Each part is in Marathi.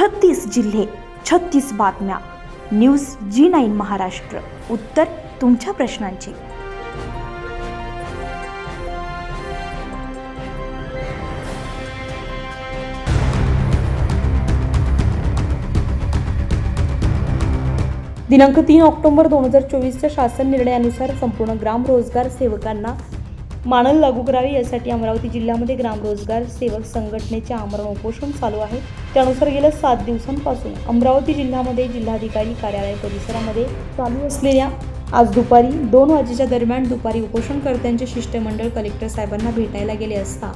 छत्तीस जिल्हे छत्तीस बातम्या. News G nine Maharashtra. उत्तर तुमच्या प्रश्नांची. दिनांक तीन ऑक्टोबर दोन हजार चोवीसच्या शासन निर्णयानुसार संपूर्ण ग्राम रोजगार सेवकांना मानल लागू करावी यासाठी अमरावती जिल्ह्यामध्ये ग्रामरोजगार सेवक संघटनेचे आमरण उपोषण चालू आहे. त्यानुसार गेल्या सात दिवसांपासून अमरावती जिल्ह्यामध्ये जिल्हाधिकारी कार्यालय परिसरामध्ये चालू असलेल्या आज दुपारी दोन वाजेच्या दरम्यान दुपारी उपोषणकर्त्यांचे शिष्टमंडळ कलेक्टर साहेबांना भेटायला गेले असता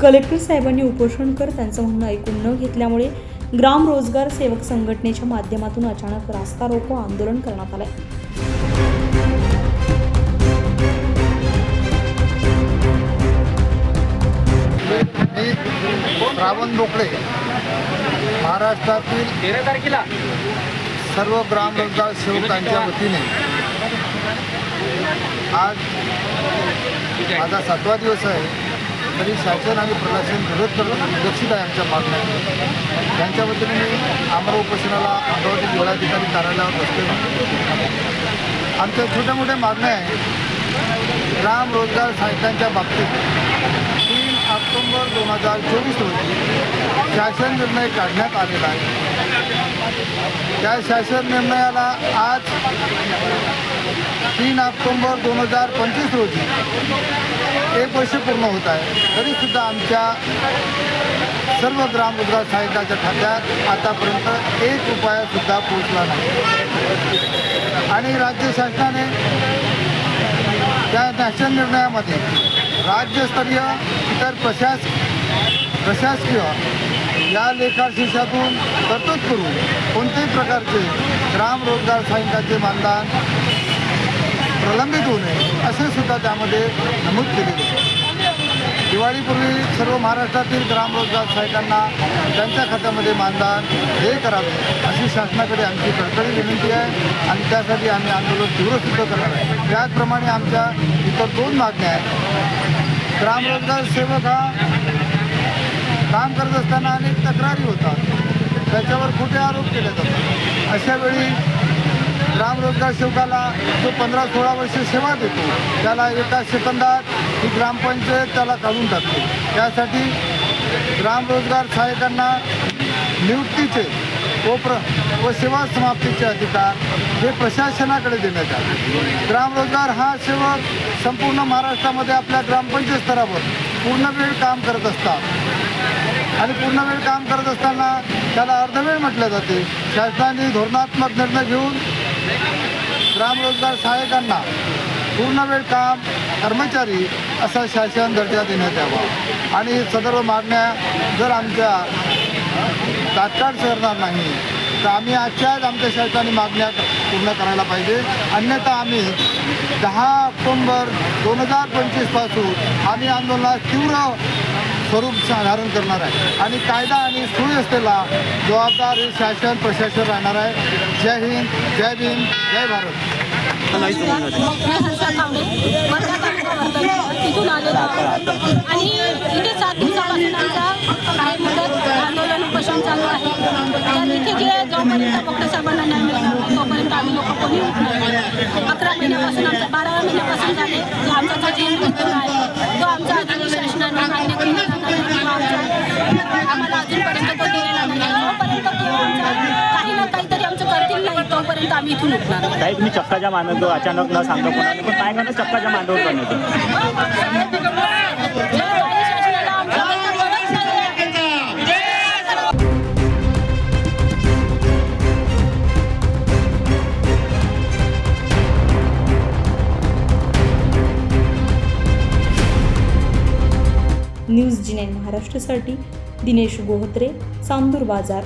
कलेक्टर साहेबांनी उपोषणकर त्यांचं म्हणणं ऐकून न घेतल्यामुळे ग्राम रोजगार सेवक संघटनेच्या माध्यमातून अचानक रास्ता रोको आंदोलन करण्यात आलंय. श्रावण बोकडे महाराष्ट्रातील तेरा तारखेला. सर्व ग्राम रोजगार सेवकांच्या वतीने. आज माझा सातवा दिवस आहे. तरी शासन आणि प्रशासन विरोध करून लक्षित आहे आमच्या मागण्या. त्यांच्या वतीने मी आमर उपोषणाला अमरावती जिल्हाधिकारी कार्यालयावर बसलेलो आमच्या छोट्या मोठ्या मागण्या आहे. ग्राम रोजगार साहित्यांच्या बाबतीत ऑक्टोबर दोन हजार चोवीस रोजी शासन निर्णय काढण्यात आलेला आहे. त्या शासन निर्णयाला आज तीन ऑक्टोबर दोन हजार पंचवीस रोजी एक वर्ष पूर्ण होत आहे. तरीसुद्धा आमच्या सर्व ग्राम रोजगार खात्यात आतापर्यंत एक रुपयासुद्धा पोहोचला नाही. आणि राज्य शासनाने त्या शासन निर्णयामध्ये राज्यस्तरीय इतर प्रशास प्रशासकीय या लेखाशीर्षातून तरतूद करून कोणत्याही प्रकारचे ग्राम रोजगार सहायकाचे मानधन प्रलंबित होऊ नये असे सुद्धा त्यामध्ये नमूद केले आहे. दिवाळीपूर्वी सर्व महाराष्ट्रातील ग्राम रोजगार सहायकांना त्यांच्या खात्यामध्ये मानधन हे करावे अशी शासनाकडे आमची कडकडी विनंती आहे आणि त्यासाठी आम्ही आंदोलन तीव्र सुद्धा करणार आहे. त्याचप्रमाणे आमच्या इतर दोन मागण्या आहेत. ग्रामरोजगार सेवक हा काम करत असताना अनेक तक्रारी होतात. त्याच्यावर खोटे आरोप केले जातात. अशा वेळी सेवकाला जो पंधरा सोळा वर्ष सेवा देतो त्याला एका सेकंदात ही ग्रामपंचायत त्याला काढून टाकते. त्यासाठी ग्रामरोजगार सहाय्यकांना सहायकांना नियुक्तीचे व प्र व सेवा समाप्तीचे अधिकार हे प्रशासनाकडे देण्यात आले. ग्रामरोजगार हा सेवक संपूर्ण महाराष्ट्रामध्ये आपल्या ग्रामपंचायत स्तरावर पूर्ण वेळ काम करत असतात. आणि पूर्ण वेळ काम करत असताना त्याला अर्धवेळ म्हटलं जाते. शासनाने धोरणात्मक निर्णय घेऊन ग्रामरोजगार सहाय्यकांना सहायकांना पूर्ण वेळ काम कर्मचारी असा शासन दर्जा देण्यात यावा. आणि सदर्भ मागण्या जर आमच्या तात्काळ सरणार नाही. तर आम्ही आजच्याच आमच्या शासनाने मागण्या पूर्ण करायला पाहिजे. अन्यथा आम्ही दहा ऑक्टोंबर दोन हजार पंचवीसपासून आम्ही आंदोलनात तीव्र स्वरूप धारण करणार आहे. आणि कायदा आणि सुव्यवस्थेला जबाबदार हे शासन प्रशासन राहणार आहे. जय हिंद जय भीम जय भारत मी हंसा तांबे वर्धा तालुका वर्धा तिथून आलेलो आहोत. आणि इथे सात दिवसापासून आमचा काही मुदत आंदोलन चालू आहे. तर इथे जे जोपर्यंत डॉक्टर साहेबांना न्याय मिळणार नाही तोपर्यंत आम्ही लोक कोणी उठणार नाही. अकरा महिन्यापासून आमचा बाराव्या महिन्यापासून झाले जो आमचा जो मृत्यू आहे तो आमचा अजूनही शासनाने मान्य आमचा आम्हाला अजूनपर्यंत तो दिलेला नाही. जोपर्यंत ते आमचा काही ना काहीतरी आमचं करतील नाही तोपर्यंत आम्ही इथून उठणार नाही. काही तुम्ही चक्का जाम आणतो अचानक न सांगता कोणाला पण काय करणार? चक्का जाम आंदोलन करण्याचं न्यूज जिनेन महाराष्ट्रसाठी महाराष्ट्रासाठी दिनेश गोहत्रे चांदूर बाजार.